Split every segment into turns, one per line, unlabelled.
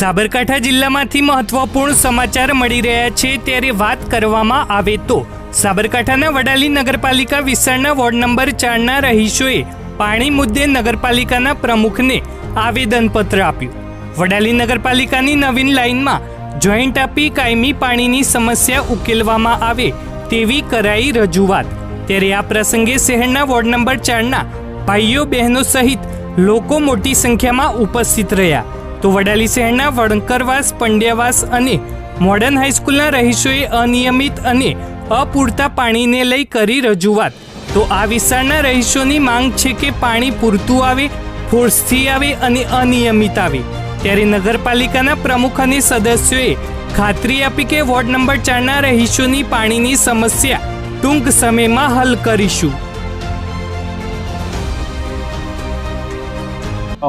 સાબરકાંઠા જિલ્લામાંથી મહત્વપૂર્ણ સમાચાર મળી રહ્યા છે ત્યારે વાત કરવામાં આવે તો સાબરકાંઠાના વડાલી નગરપાલિકા વિસ્તારના વોર્ડ નંબર ચારના રહીશોએ પાણી મુદ્દે નગરપાલિકાના પ્રમુખને આવેદનપત્ર આપ્યું. વડાલી નગરપાલિકાની નવીન લાઇનમાં જોઈન્ટ આપી કાયમી પાણીની સમસ્યા ઉકેલવામાં આવે તેવી કરાઈ રજૂઆત. ત્યારે આ પ્રસંગે શહેરના વોર્ડ નંબર ચારના ભાઈઓ બહેનો સહિત લોકો મોટી સંખ્યામાં ઉપસ્થિત રહ્યા. તો વડાલી શહેરના વણકરવાસ, પંડ્યાવાસ અને મોડર્ન હાઈસ્કૂલના રહીશોએ અનિયમિત અને અપૂરતા પાણીને લઈ કરી રજૂઆત. તો આ વિસ્તારના રહીશોની માંગ છે કે પાણી પૂરતું આવે, ફોર્સથી આવે અને અનિયમિત આવે. ત્યારે નગરપાલિકાના પ્રમુખ અને સદસ્યોએ ખાતરી આપી કે વોર્ડ નંબર ચારના રહીશોની પાણીની સમસ્યા ટૂંક સમયમાં હલ કરીશું.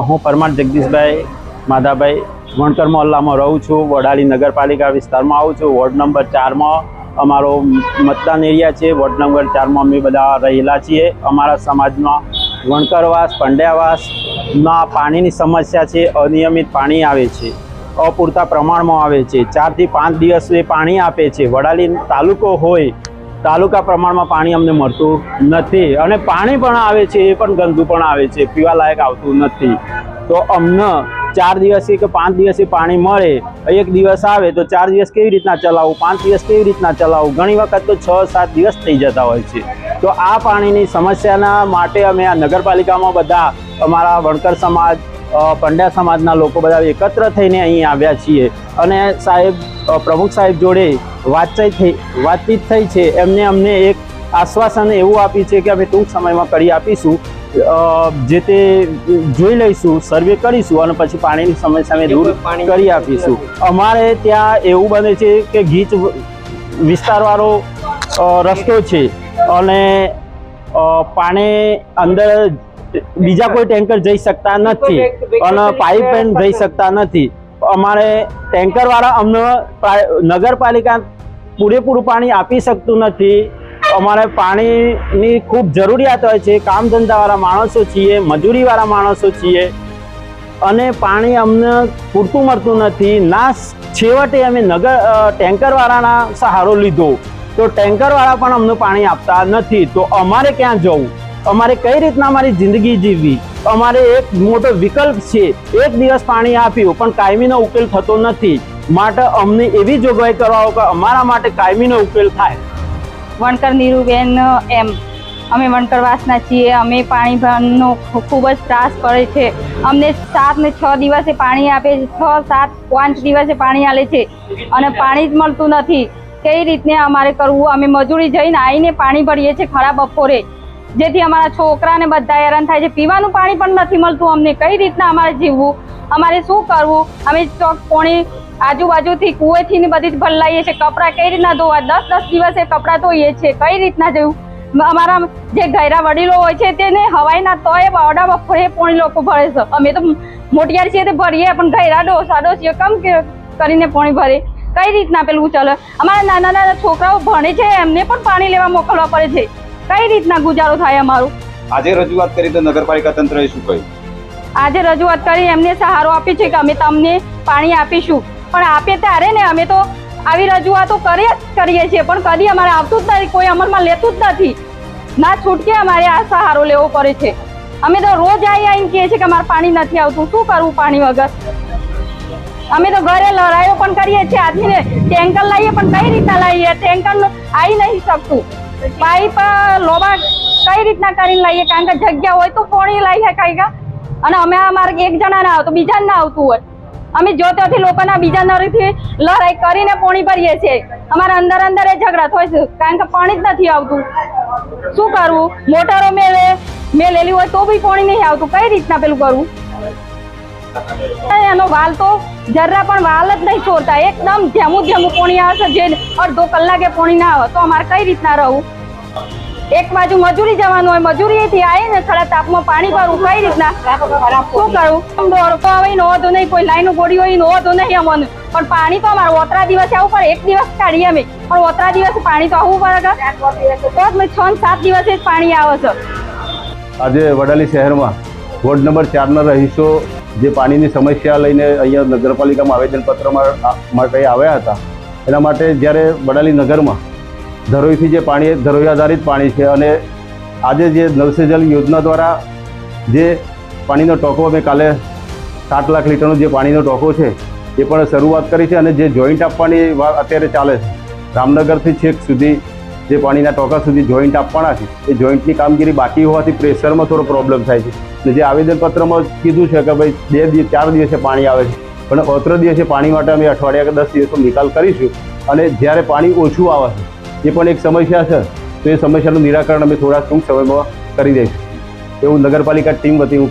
હું પરમાર જગદીશભાઈ માધાભાઈ વણકર મહોલ્લામાં રહું છું, વડાલી નગરપાલિકા વિસ્તારમાં આવું છું, વોર્ડ નંબર ચારમાં અમારો મતદાન એરિયા છે, વોર્ડ નંબર ચારમાં અમે બધા રહેલા છીએ. અમારા સમાજમાં વણકરવાસ પંડ્યાવાસમાં પાણીની સમસ્યા છે, અનિયમિત પાણી આવે છે, અપૂરતા પ્રમાણમાં આવે છે, ચારથી પાંચ દિવસ એ પાણી આપે છે. વડાલી તાલુકો હોય, તાલુકા પ્રમાણમાં પાણી અમને મળતું નથી અને પાણી પણ આવે છે, એ પણ ગંદુ પણ આવે છે, પીવાલાયક આવતું નથી. તો અમને ચાર દિવસથી કે પાંચ દિવસથી પાણી મળે, એક દિવસ આવે તો ચાર દિવસ કેવી રીતના ચલાવવું પાંચ દિવસ કેવી રીતના ચલાવવું ઘણી વખત તો છ, સાત દિવસ થઈ જતા હોય છે. તો આ પાણીની સમસ્યાના માટે અમે આ નગરપાલિકામાં બધા અમારા વણકર સમાજ પંડ્યા સમાજના લોકો બધા એકત્ર થઈને અહીં આવ્યા છીએ. અને સાહેબ પ્રમુખ સાહેબ જોડે વાતચીત થઈ વાતચીત થઈ છે. એમને અમને એક આશ્વાસન એવું આપ્યું છે કે અમે ટૂંક સમયમાં કરી આપીશું. જે તે જોઈ લઈશું સર્વે કરીશું અને પછી પાણીની સમસ્યાને દૂર કરી આપીશું. અમારે ત્યાં એવું બને છે કે ગીચ વિસ્તારવાળો રસ્તો છે અને પાણી અંદર બીજા કોઈ ટેન્કર જઈ શકતા નથી અને પાઇપ પણ જઈ શકતા નથી. અમારે ટેન્કરવાળા અમને નગરપાલિકા પૂરેપૂરું પાણી આપી શકતું નથી. અમારે પાણીની ખૂબ જરૂરિયાત હોય છે. કામ ધંધાવાળા માણસો છીએ, મજૂરીવાળા માણસો છીએ. અને પાણી અમને પૂરતું મળતું નથી. ના, છેવટે અમે નગર ટેન્કરવાળાના સહારો લીધો. તો ટેન્કરવાળા પણ અમને પાણી આપતા નથી. તો અમારે ક્યાં જવું? અમારે કઈ રીતના અમારી જિંદગી જીવવી? અમારે એક મોટો વિકલ્પ છે. એક દિવસ પાણી આપ્યું, પણ કાયમીનો ઉકેલ થતો નથી. માટે અમને એવી જોગવાઈ કરવાઓ કે અમારા માટે કાયમીનો ઉકેલ થાય.
વણકર નીરુબેન, એમ. અમે વણકરવાસના છીએ, અમે પાણી ભરવાનો ખૂબ જ ત્રાસ પડે છે. અમને સાત ને છ દિવસે પાણી આપે છે, છ, સાત, પાંચ દિવસે પાણી આલે છે. અને પાણી જ મળતું નથી. કઈ રીતને અમારે કરવું? અમે મજૂરી જઈને આવીને પાણી ભરીએ છીએ ખરા બપોરે. જેથી અમારા છોકરાને બધા હેરાન થાય છે. પીવાનું પાણી પણ નથી મળતું અમને. કઈ રીતના અમારે જીવવું? અમારે શું કરવું? અમે ચોક પોણી આજુબાજુથી કુવેથી ને બધી જ ભલાઈએ છીએ. કપડાં કઈ રીતના ધોવા? દસ દસ દિવસે કપડાં ધોઈએ છીએ. કઈ રીતના જોયું અમારા જે ઘયરા વડીલો હોય છે તેને હવાઈના તોય બાવડા બપોરે પોણી લોકો ભરે છે. અમે તો મોટિયાર છીએ તે ભરીએ, પણ ઘયરા ડોસા ડોસીએ કમ કરીને પોણી ભરે? કઈ રીતના પેલું ચાલે? અમારા નાના નાના છોકરાઓ ભણે છે, એમને પણ પાણી લેવા મોકલવા પડે છે. કઈ રીતના ગુજારો થાય અમારું?
આજે રજૂઆત કરી તો નગરપાલિકા તંત્રએ શું કહ્યું?
આજે રજૂઆત કરી, એમને સહારો આપી છે કે અમે તમને પાણી આપીશું. પણ આપે ત્યારે ને અમે તો આવી રજૂઆતો કરીએ જ કરીએ છીએ, પણ કદી અમારે આવતું જ નથી, કોઈ અમલમાં લેતું જ નથી. ના છૂટકે અમારે આ સહારો લેવો પડે છે. અમે તો રોજ આવી આવીને કહીએ છીએ કે અમારે પાણી નથી આવતું, શું કરવું પાણી વગર? અમે તો ઘરે લડાઈઓ પણ કરીએ છીએ, આથી ટેન્કર લાવીએ પણ કઈ રીતના લાવીએ ટેન્કર આવી નહીં શકતું. પાઇપ લોબા કઈ રીતના કરીને લાવીએ કારણ કે જગ્યા હોય તો પોણી લાવીએ કઈ કા? અને અમે અમારે એક જણા ના આવતું બીજા ના આવતું હોય. અમે જો ત્યાંથી લોકોના બીજા નળથી લડાઈ કરીને પોણી ભરીએ છીએ. અમારા અંદર અંદર એ ઝઘડા થાય છે, કારણ કે પાણી જ નથી આવતું. શું કરવું? મોટરો મેલે, મેલેલી હોય તો બી પાણી નહીં આવતું. કઈ રીતના પેલું કરવું? એનો વાલ તો જરા પણ વાલ જ નહીં છોડતા એકદમ જેમું જેમું પોણી આવશે, જે અડધો કલાકે પોણી ના આવે, તો અમારે કઈ રીતના રહું એક બાજુ મજૂરી જવાનું હોય મજૂરીથી આવીને થોડા તાપમાં પાણી ભરવું કઈ રીતના? શું કરું? દોડકો આવે નો વધુ નહીં, કોઈ લાઈન ગોળી હોય નોંધો નહીં અમને. પણ પાણી તો અમારે ઓતરા દિવસે આવવું પડે, એક દિવસ કાઢીએ અમે. પણ ઓતરા દિવસે પાણી તો આવવું પડે? તો જ મેં છ સાત દિવસે જ પાણી આવે છે.
આજે વડાલી શહેરમાં વોર્ડ નંબર ચારના રહીશો જે પાણીની સમસ્યા લઈને અહીંયા નગરપાલિકામાં આવેદનપત્રમાં માટે આવ્યા હતા, એના માટે જ્યારે વડાલી નગરમાં ધરોઈથી જે પાણી ધરોઈ આધારિત પાણી છે અને આજે જે નલ યોજના દ્વારા જે પાણીનો ટોકો, અમે કાલે સાત લાખ લીટરનો જે પાણીનો ટોકો છે, એ પણ શરૂઆત કરી છે અને જે જોઈન્ટ આપવાની અત્યારે ચાલે છે. રામનગરથી છેક સુધી જે પાણીના ટોકા સુધી જોઈન્ટ આપવાના છે, એ જોઈન્ટની કામગીરી બાકી હોવાથી પ્રેશરમાં થોડો પ્રોબ્લેમ થાય છે. અને જે આવેદનપત્રમાં કીધું છે કે ભાઈ બે દિવસ ચાર દિવસે પાણી આવે છે, પણ ઓત્ર દિવસે પાણી માટે અમે અઠવાડિયા કે દસ દિવસનો નિકાલ કરીશું અને જ્યારે પાણી ઓછું આવે છે એ પણ એક સમસ્યા છે. તો એ સમસ્યાનું નિરાકરણ અમે થોડા ટૂંક સમયમાં કરી દઈશું. એવું નગરપાલિકા ટીમ વતી હું